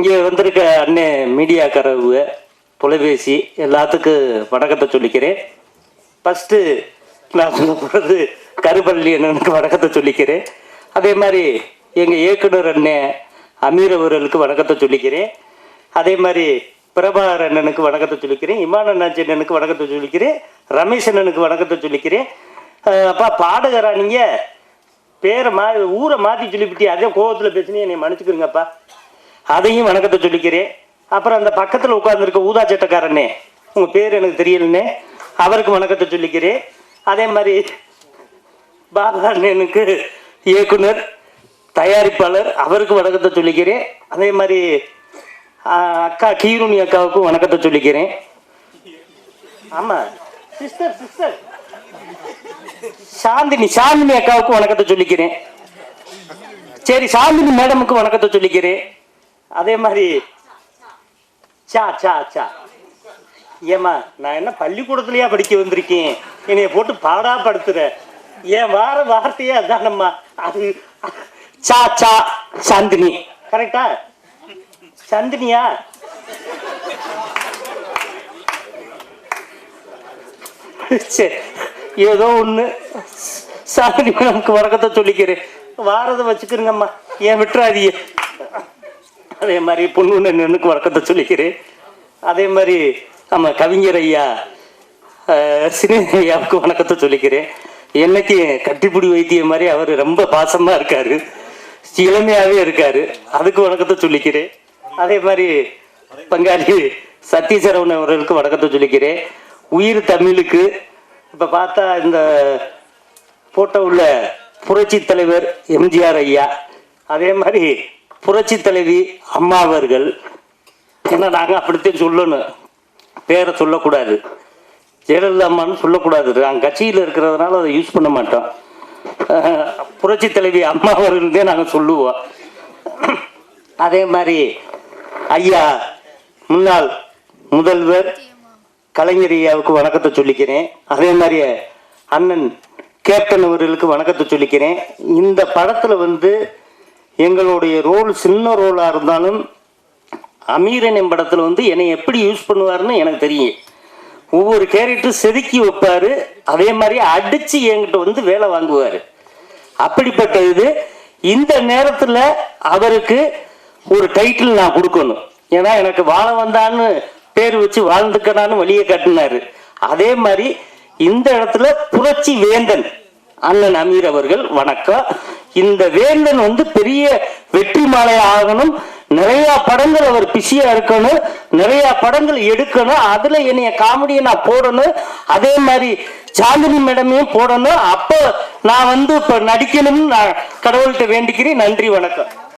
இங்கே வந்திருக்க அண்ணே மீடியாக்காரவுக தொலைபேசி எல்லாத்துக்கும் வணக்கத்தை சொல்லிக்கிறேன். ஃபஸ்ட்டு நான் சொல்ல போகிறது கருப்பள்ளி அண்ணனுக்கு வணக்கத்தை சொல்லிக்கிறேன். அதே மாதிரி எங்கள் இயக்குனர் அண்ணன் அமீர் அவர்களுக்கு வணக்கத்தை சொல்லிக்கிறேன். அதே மாதிரி பிரபாகர் அண்ணனுக்கு வணக்கத்தை சொல்லிக்கிறேன். இமான் அண்ணாச்சி அண்ணனுக்கு வணக்கத்தை சொல்லிக்கிறேன். ரமேஷ் அண்ணனுக்கு வணக்கத்தை சொல்லிக்கிறேன். அப்பா பாடுகிறா நீங்கள் பேரை மா ஊரை மாற்றி சொல்லிவிட்டு அதே கோவத்தில் பேசினே என்னை மன்னிச்சுக்கிறீங்கப்பா அதையும் வணக்கத்தை சொல்லிக்கிறேன். அப்புறம் அந்த பக்கத்தில் உட்காந்துருக்க ஊதா சட்டக்காரனே உங்கள் பேர் எனக்கு தெரியலனே அவருக்கு வணக்கத்தை சொல்லிக்கிறேன். அதே மாதிரி பாலாண்ணனுக்கு இயக்குனர் தயாரிப்பாளர் அவருக்கு வணக்கத்தை சொல்லிக்கிறேன். அதே மாதிரி அக்கா கீருணி அக்காவுக்கும் வணக்கத்தை சொல்லிக்கிறேன். ஆமாம் சிஸ்டர் சிஸ்டர். சாந்தினி சாந்தினி அக்காவுக்கும் வணக்கத்தை சொல்லிக்கிறேன். சரி சாந்தினி மேடமுக்கு வணக்கத்தை சொல்லிக்கிறேன். அதே மாதிரி சா சா சா ஏம்மா நான் என்ன பள்ளிக்கூடத்துலயா படிக்க வந்திருக்கேன் என்னைய போட்டு பாடா படுத்துற ஏன் வார வார்த்தையே அதானம்மா அது சா சா சாந்தினி கரெக்டா சந்தினியா சரி ஏதோ ஒன்று சாமி நமக்கு வணக்கத்தை சொல்லிக்கிறேன் வாரதை வச்சுக்கிறேங்கம்மா ஏன் விட்டுறாதீங்க அதே மாதிரி பொண்ணு எனக்கு வணக்கத்தை சொல்லிக்கிறேன். அதே மாதிரி நம்ம கவிஞர் ஐயா அஹ், ஐயாவுக்கு வணக்கத்தை சொல்லிக்கிறேன். என்னைக்கு கட்டிப்பிடி வைத்தியம் மாதிரி அவர் ரொம்ப பாசமாக இருக்கார். இளமையாகவே இருக்கார். அதுக்கு வணக்கத்தை சொல்லிக்கிறேன். அதே மாதிரி பங்காளி சத்யசரவணன் அவர்களுக்கு வணக்கத்தை சொல்லிக்கிறேன். உயிர் தமிழுக்கு இப்போ பார்த்தா இந்த போட்டோ உள்ள புரட்சி தலைவர் எம்ஜிஆர் ஐயா. அதே மாதிரி புரட்சி தலைவி அம்மா அவர்கள் ஏன்னா நாங்கள் அப்படித்தான் சொல்லணும். பேரை சொல்லக்கூடாது. ஜெயலலிதா அம்மான்னு சொல்லக்கூடாது. நாங்கள் கட்சியில் இருக்கிறதுனால அதை யூஸ் பண்ண மாட்டோம். புரட்சி தலைவி அம்மா அவர்கள்தே நாங்கள் சொல்லுவோம். அதே மாதிரி ஐயா முன்னாள் முதல்வர் கலைஞர் ஐயாவுக்கு வணக்கத்தை சொல்லிக்கிறேன். அதே மாதிரி அண்ணன் கேப்டன் அவர்களுக்கு வணக்கத்தை சொல்லிக்கிறேன். இந்த படத்தில் வந்து எங்களுடைய ரோல் சின்ன ரோலாக இருந்தாலும் அமீரன் படத்தில் வந்து என்னை எப்படி யூஸ் பண்ணுவாருன்னு எனக்கு தெரியும். ஒவ்வொரு கேரக்டரும் செதுக்கி வைப்பார். அதே மாதிரி அடித்து என்கிட்ட வந்து வேலை வாங்குவார். அப்படிப்பட்ட இது இந்த நேரத்தில் அவருக்கு ஒரு டைட்டில் நான் கொடுக்கணும். ஏன்னா எனக்கு வாழ வந்தான்னு பேர் வச்சு வாழ்ந்துக்கணான்னு வழியை கட்டினார். அதே மாதிரி இந்த இடத்துல புரட்சி வேந்தன் அண்ணன் அமீர் அவர்கள் வணக்கம். இந்த வேந்தன் வந்து பெரிய வெற்றி மாலை ஆகணும். நிறைய படங்கள் அவர் பிஸியா இருக்கணும். நிறைய படங்கள் எடுக்கணும். அதுல என்னைய காமெடியை நான் போடணும். அதே மாதிரி சாந்தினி மேடமையும் போடணும். அப்போ நான் வந்து இப்ப நடிக்கணும்னு நான் கடவுள்கிட்ட வேண்டிக்கிறேன். நன்றி வணக்கம்.